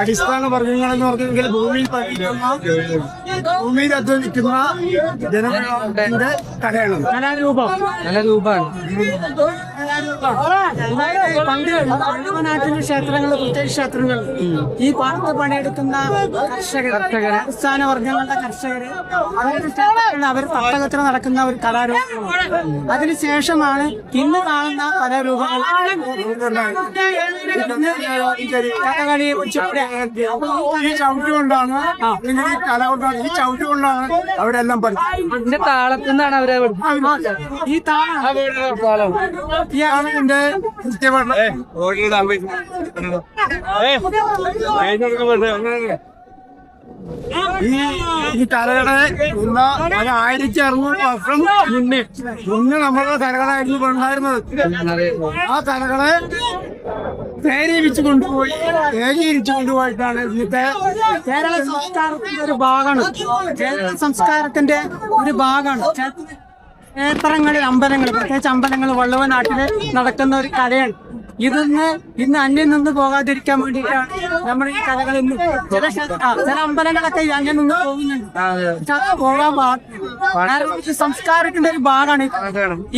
അടിസ്ഥാന വർഗങ്ങളെന്ന് പറഞ്ഞെങ്കിൽ ഭൂമിയിൽ പഠിക്കുന്ന ഭൂമിയിൽ അധ്വാനിക്കുന്ന ജനങ്ങളുടെ കലയാണ്. കലാരൂപം. നല്ല രൂപമാണ്. പണ്ട് നാട്ടിലെ ക്ഷേത്രങ്ങൾ പ്രത്യേക ക്ഷേത്രങ്ങൾ. ഈ പാടത്ത് പണിയെടുക്കുന്ന കർഷകർ അടിസ്ഥാന വർഗങ്ങളുടെ കർഷകര് അവർ തട്ടകത്തിൽ നടക്കുന്ന ഒരു കലാരൂപമാണ് അതിനുശേഷമാണ് ഇന്ന് കാണുന്ന കലാരൂപങ്ങൾ. കഥകളി കുച്ചിപ്പുടി ഈ ചവിട്ട് കൊണ്ടാണ് അല്ലെങ്കിൽ ഈ കല കൊണ്ടാണ് ഈ ചവിട്ട് കൊണ്ടാണ് അവിടെ എല്ലാം പഠിച്ചത്. താളത്തിൽ നിന്നാണ് അവരെ ഈ താളം. എന്റെ ഈ ഇന്ന് ഒരു ആയിരത്തി അറുന്നൂറ് വർഷം മുന്നേ മുന്നേ നമ്മളുടെ കലകളായിരുന്നു കൊണ്ടായിരുന്നത് ആ കലകളെ പേരീപിച്ചു കൊണ്ടുപോയി ഏകീകരിച്ചു കൊണ്ടുപോയിട്ടാണ് ഇന്നത്തെ കേരള സംസ്കാരത്തിന്റെ ഒരു ഭാഗമാണ്. കേരള സംസ്കാരത്തിന്റെ ഒരു ഭാഗമാണ്. ക്ഷേത്രങ്ങളിൽ അമ്പലങ്ങൾ പ്രത്യേകിച്ച് അമ്പലങ്ങൾ വള്ളുവ നാട്ടിൽ നടക്കുന്ന ഒരു കലയാണ്. ഇതൊന്ന് ഇന്ന് അന്യം നിന്ന് പോകാതിരിക്കാൻ വേണ്ടിയിട്ടാണ് നമ്മൾ ഈ കലകൾ ഇന്ന് ചില ചില അമ്പലങ്ങളൊക്കെ അന്യം നിന്ന് പോകുന്നുണ്ട്. പക്ഷെ അത് പോകാൻ പാടില്ല സംസ്കാരത്തിന്റെ ഒരു ഭാഗമാണ്.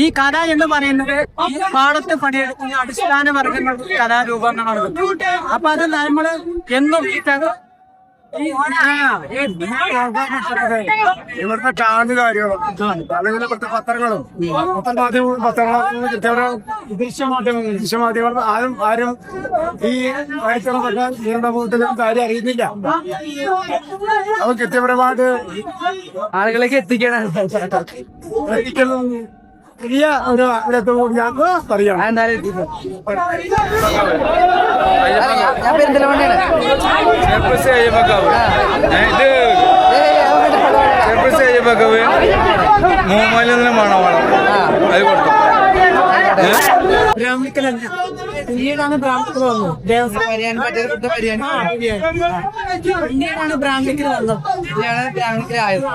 ഈ കല. എന്ന് പറയുന്നത് ഈ പാടത്ത് പണിയെടുക്കുന്ന അടിസ്ഥാന വർഗങ്ങളുടെ കലാരൂപങ്ങളാണ്. അപ്പൊ അത് നമ്മൾ എന്നും ഈ ഇവിടുത്തെ ചാനൽ കാര്യങ്ങളും? അല്ലെങ്കിൽ ഇവിടുത്തെ പത്രങ്ങളും. മൊത്തം പത്രമാധ്യമങ്ങളും പത്രങ്ങളും ദൃശ്യമാധ്യമങ്ങൾ ദൃശ്യമാധ്യമങ്ങൾ ആരും ആരും ഈ നിങ്ങളുടെ മുഖത്തിലും കാര്യം അറിയുന്നില്ല. അവ കൃത്യപരമായിട്ട് ആളുകളേക്ക് എത്തിക്കണം. പിന്നീടാണ് ബ്രാഹ്മിക്കൽ പിന്നീടാണ് ബ്രാഹ്മിക്കൽ വന്നത്. ഇതാണ് ബ്രാഹ്മണത്തിലായത്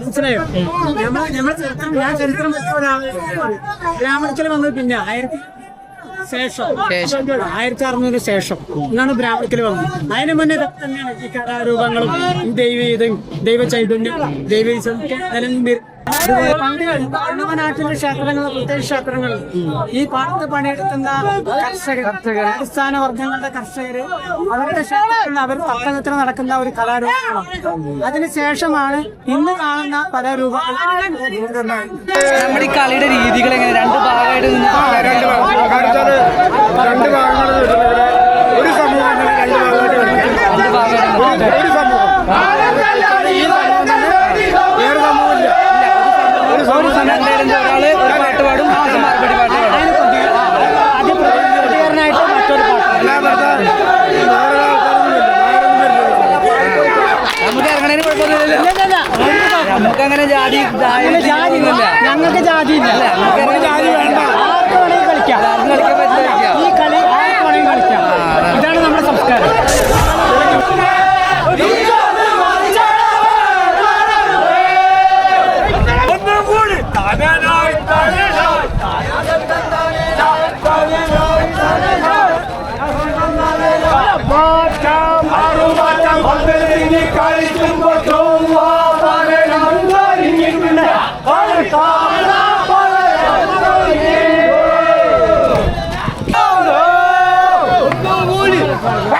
മനസ്സിലായോ? ഞമ്മ ഞമ്മ ചരിത്രം ഞാൻ ചരിത്രം വെച്ച ഒരാൾ ബ്രാഹ്മണിക്കൽ വന്നത് പിന്നെ ആയിരത്തി ശേഷം. ആയിരത്തി അറുന്നൂറിന് ശേഷം എന്നാണ് ബ്രാഹ്മണിക്കൽ വന്നത്. അതിന് മുന്നേ ഇതൊക്കെ തന്നെയാണ് ഈ കലാരൂപങ്ങളും ഈ ദൈവീയതയും ദൈവ ചൈതന്യം ദൈവീസം നിലനിന്നിരുന്നത്. അതുപോലെ പണ്ട് പണ്ടുവ നാട്ടിലെ ക്ഷേത്രങ്ങൾ പ്രത്യേക ക്ഷേത്രങ്ങൾ. ഈ പാടത്ത് പണിയെടുക്കുന്ന കർഷകർ അടിസ്ഥാന വർഗങ്ങളുടെ കർഷകര് അവരുടെ ക്ഷേത്രങ്ങളിൽ അവർ പട്ടണത്തിൽ നടക്കുന്ന ഒരു കലാരൂപങ്ങളാണ് അതിനുശേഷമാണ് ഇന്ന് കാണുന്ന കലാരൂപങ്ങൾ നമ്മുടെ ഈ കളിയുടെ രീതികൾ എങ്ങനെ? രണ്ട് ഭാഗമായിട്ട് നിന്ന് രണ്ട് ഭാഗങ്ങൾ നമുക്ക് അങ്ങനെ ജാതി ജാതിയില്ല. ഞങ്ങൾക്ക് ജാതി ഇല്ല. നമുക്ക് ജാതി വേണ്ട. ആർക്ക് വേണമെങ്കിൽ കളിക്കാം. ആർക്കും കളിക്കാൻ പറ്റില്ല. ഈ കളി ആർക്ക് വേണമെങ്കിൽ കളിക്കാം. ഇതാണ് നമ്മുടെ സംസ്കാരം. കളിക്കുമ്പോൾ পারবে